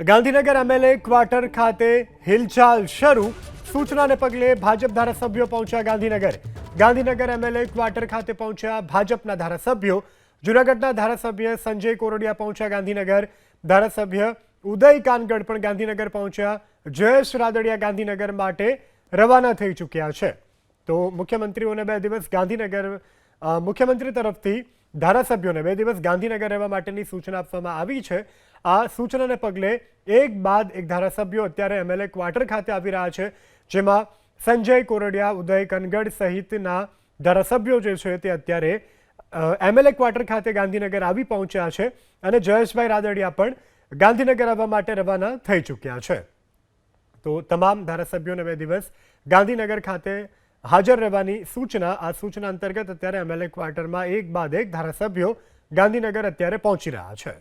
Gandhinagar MLA quarter ખાતે હિલચાલ શરૂ. સૂચનાને પગલે ભાજપ ધારાસભ્યો પહોંચ્યા ગાંધીનગર. ગાંધીનગર એમએલએ ક્વાર્ટર ખાતે પહોંચ્યા ભાજપના ધારાસભ્યો. જૂનાગઢના ધારાસભ્ય સંજય કોરડિયા પહોંચ્યા ગાંધીનગર. ધારાસભ્ય ઉદય કાનગડ પણ ગાંધીનગર પહોંચ્યા. જયેશ રાદડિયા ગાંધીનગર માટે રવાના થઈ ચૂક્યા છે. તો મુખ્યમંત્રીઓને બે દિવસ ગાંધીનગર મુખ્યમંત્રી તરફથી ધારાસભ્યોને બે દિવસ ગાંધીનગર રહેવા માટેની સૂચના આપવામાં આવી છે. આ સૂચનાને પગલે એક બાદ એક ધારાસભ્યો અત્યારે એમએલએ ક્વાર્ટર ખાતે આવી રહ્યા છે, જેમાં સંજય કોરડિયા, ઉદય કનગડ સહિતના ધારાસભ્યો જે છે તે અત્યારે એમએલએ ક્વાર્ટર ખાતે ગાંધીનગર આવી પહોંચ્યા છે અને જયેશભાઈ રાદડિયા પણ ગાંધીનગર આવવા માટે રવાના થઈ ચૂક્યા છે. તો તમામ ધારાસભ્યોને બે દિવસ ગાંધીનગર ખાતે હાજર રહેવાની સૂચના, આ સૂચના અંતર્ગત અત્યારે એમએલએ ક્વાર્ટરમાં એક બાદ એક ધારાસભ્યો ગાંધીનગર અત્યારે પહોંચી રહ્યા છે.